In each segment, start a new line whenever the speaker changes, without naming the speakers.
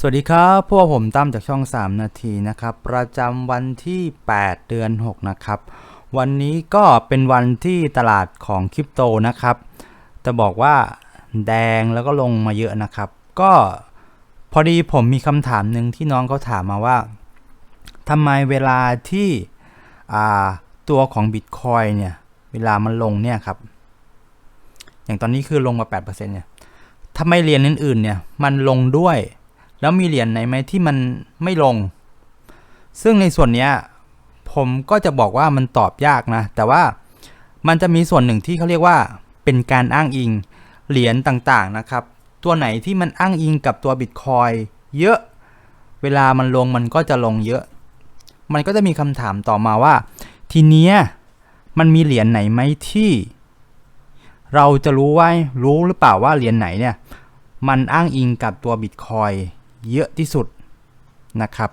สวัสดีครับ พวกผมตั้มจากช่อง 3 นาทีนะครับ ประจำวันที่ 8 เดือน 6 นะครับ วันนี้ก็เป็นวันที่ตลาดของคริปโตนะครับ จะบอกว่าแดงแล้วก็ลงมาเยอะนะครับ ก็พอดีผมมีคำถามหนึ่งที่น้องเขาถามมาว่าทำไมเวลาที่ตัวของ Bitcoin เนี่ย เวลามันลงเนี่ยครับ อย่างตอนนี้คือลงมา 8%เนี่ยทำไมเรียญอื่นๆเนี่ย มันลงด้วย แล้วมีเหรียญไหนไหมที่มันไม่ลง ซึ่งในส่วนเนี้ยผมก็จะบอกว่ามันตอบยากนะ แต่ว่ามันจะมีส่วนหนึ่งที่เขาเรียกว่าเป็นการอ้างอิงเหรียญต่างๆนะครับ ตัวไหนที่มันอ้างอิงกับตัวบิตคอยเยอะ เวลามันลงมันก็จะลงเยอะ มันก็จะมีคำถามต่อมาว่า ทีเนี้ยมันมีเหรียญไหนไหมที่ เราจะรู้ว่ารู้หรือเปล่าว่าเหรียญไหนเนี่ย มันอ้างอิงกับตัวบิตคอย เยอะที่สุดนะครับ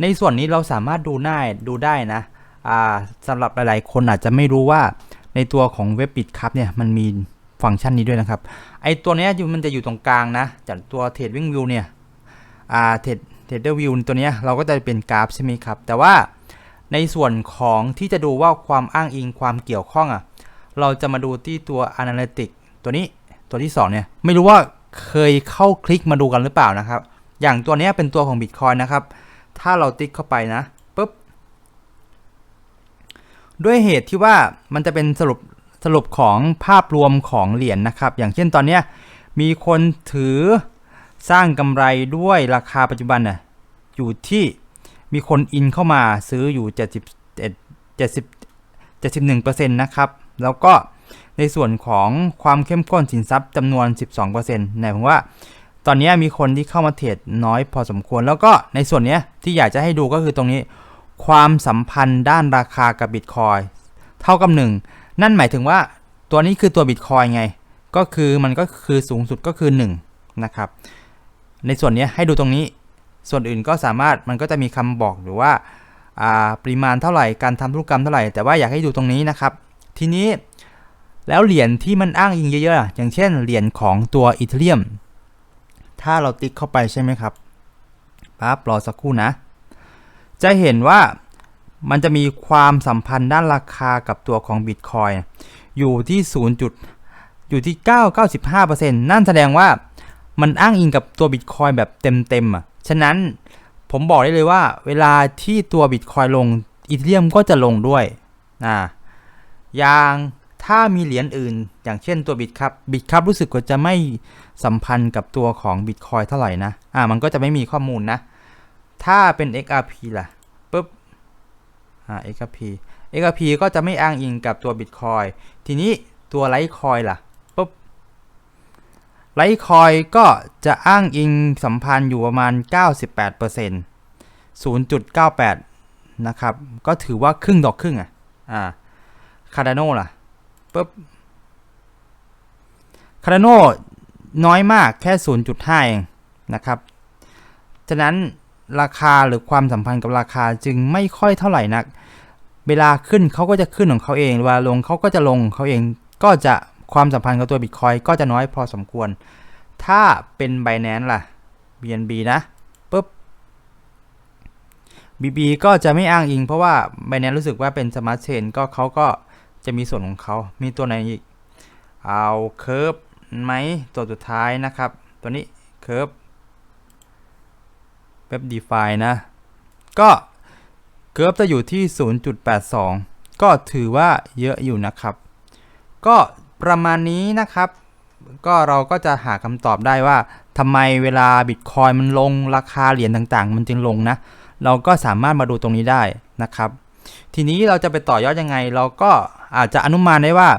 ในส่วนนี้เราสามารถดูได้ดูได้นะสำหรับหลายๆ คนอาจจะไม่รู้ว่าในตัวของเว็บบิตครับเนี่ยมันมีฟังก์ชันนี้ด้วยนะครับ ไอตัวนี้มันจะอยู่ตรงกลางนะ จากตัวเทรดวิ่งวิวเนี่ยเทรดเทรดเดอร์วิวตัวนี้เราก็จะเป็นกราฟใช่ไหมครับ แต่ว่าในส่วนของที่จะดูว่าความอ้างอิงความเกี่ยวข้องอะเราจะมาดูที่ตัว Analytics ตัวนี้ตัวที่สองเนี่ย ไม่รู้ว่าเคยเข้าคลิกมาดูกันหรือเปล่านะครับ อย่างตัวนี้เป็นตัวของ Bitcoin นะครับ ถ้าเราติ๊กเข้าไปนะปุ๊บ ด้วยเหตุที่ว่ามันจะเป็นสรุปสรุปของภาพรวมของเหรียญนนะครับ อย่างเช่นตอนนี้มีคนถือสร้างกำไรด้วยราคาปัจจุบันน่ะอยู่ที่มีคนอินเข้ามาซื้ออยู่70 70 71%นะครับ แล้วก็ในส่วนของความเข้มข้นสินทรัพย์จำนวน 12%เนี่ยผมว่า ตอนนี้มีคนที่เข้ามาเทรดน้อยพอสมควร แล้วก็ในส่วนนี้ที่อยากจะให้ดูก็คือตรงนี้ ความสัมพันธ์ด้านราคากับบิตคอยเท่ากับหนึ่งนั่นหมายถึงว่าตัวนี้คือตัวบิตคอยไง ก็คือมันก็คือสูงสุดก็คือ 1 นะครับ ในส่วนนี้ให้ดูตรงนี้ ส่วนอื่นก็สามารถมันก็จะมีคำบอกหรือว่าปริมาณเท่าไหร่การทำธุรกรรมเท่าไหร่ แต่ว่าอยากให้ดูตรงนี้นะครับ ทีนี้แล้วเหรียญที่มันอ้างอิงเยอะๆ อย่างเช่นเหรียญของตัวอีเทเรียม ถ้าเราติ๊กเข้าไปใช่ไหมครับปั๊บรอสักครู่นะ จะเห็นว่ามันจะมีความสัมพันธ์ด้านราคากับตัวของ Bitcoin อยู่ที่ 0. จุดอยู่ที่ 995%นั่นแสดงว่ามันอ้างอิงกับตัว Bitcoin แบบเต็มๆอะ ฉะนั้นผมบอกได้เลยว่า เวลาที่ตัว Bitcoin ลงอีเทเรียมก็จะลงด้วยนะอย่าง ถ้ามีเหรียญอื่น อย่างเช่นตัวบิตครับบิตครับรู้สึกว่าจะไม่สัมพันธ์กับตัวของ Bitcoin เท่าไหร่นะ อ่ามันก็จะไม่มีข้อมูลนะ ถ้าเป็น XRP ล่ะปุ๊บอ่า XRP XRP ก็จะไม่อ้างอิงกับตัว Bitcoin ทีนี้ตัว Litecoin ล่ะปุ๊บ Litecoin ก็จะอ้างอิงสัมพันธ์อยู่ประมาณ 98% 0.98 นะครับ ก็ถือว่าครึ่งดอกครึ่งอะ อ่า Cardano ล่ะ ปุ๊บ Cardano น้อยมากแค่ 0.5 เองนะครับ ฉะนั้นราคาหรือความสัมพันธ์กับราคาจึงไม่ค่อยเท่าไหร่นัก เวลาขึ้นเขาก็จะขึ้นของเขาเองเวลาลงเขาก็จะลงเขาเอง ก็จะความสัมพันธ์กับตัว Bitcoin ก็จะน้อยพอสมควร ถ้าเป็น Binance ล่ะ BNB นะปุ๊บ BB ก็จะไม่อ้างอิงเพราะว่า Binance รู้สึกว่าเป็น Smart Chain ก็เขาก็ จะมีส่วนของเขา มีตัวไหนอีก เอาเคิร์ฟไหมตัวสุดท้ายนะครับ ตัวนี้เคิร์ฟเว็บ DeFi นะ ก็เคิร์ฟจะอยู่ที่ 0.82 ก็ถือว่าเยอะอยู่นะครับ ก็ประมาณนี้นะครับ ก็เราก็จะหาคำตอบได้ว่าทำไมเวลา Bitcoin มันลงราคาเหรียญต่างๆ มันจึงลงนะ เราก็สามารถมาดูตรงนี้ได้นะครับ ทีนี้เราจะไปต่อยอดยังไง เราก็อาจจะอนุมานได้ว่า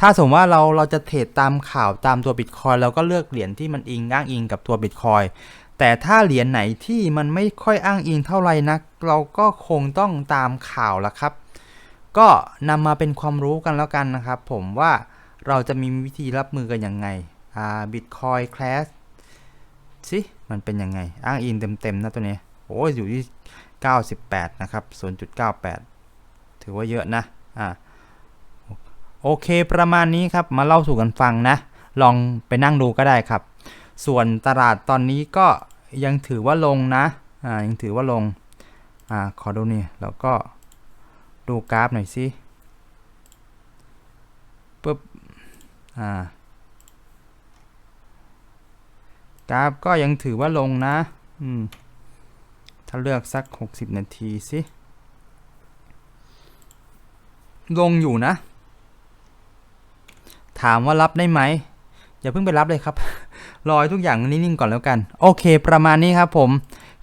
ถ้าสมมติว่าเราเราจะเทรดตามข่าวตามตัวบิตคอยเราก็เลือกเหรียญที่มันอิงอ้างอิงกับตัวบิตคอยแต่ถ้าเหรียญไหนที่มันไม่ค่อยอ้างอิงเท่าไหร่นัก เราก็คงต้องตามข่าวละครับ ก็นำมาเป็นความรู้กันแล้วกันนะครับ ผมว่าเราจะมีวิธีรับมือกันยังไงอ่าบิตคอยคลาสสิมันเป็นยังไง อ้างอิงเต็มๆนะตัวนี้โอ้ยอยู่ที่ 98 นะครับ 0.98 ถือว่าเยอะนะ อ่า โอเค ประมาณนี้ครับ มาเล่าสู่กันฟังนะ ลองไปนั่งดูก็ได้ครับ ส่วนตลาดตอนนี้ก็ยังถือว่าลงนะ อ่า ยังถือว่าลง อ่า ขอดูนี่ แล้วก็ดูกราฟหน่อยสิปึ๊บ อ่า กราฟก็ยังถือว่าลงนะ อืม ถ้าเลือกสัก 60 นาทีสิ ลงอยู่นะ ถามว่ารับได้ไหม อย่าเพิ่งไปรับเลยครับ รอทุกอย่างนิ่งๆก่อนแล้วกัน โอเค ประมาณนี้ครับผม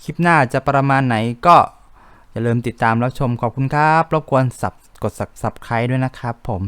คลิปหน้าจะประมาณไหนก็อย่าลืมติดตามรับชมขอบคุณครับ รบกวนสับกด subscribe ด้วยนะครับผม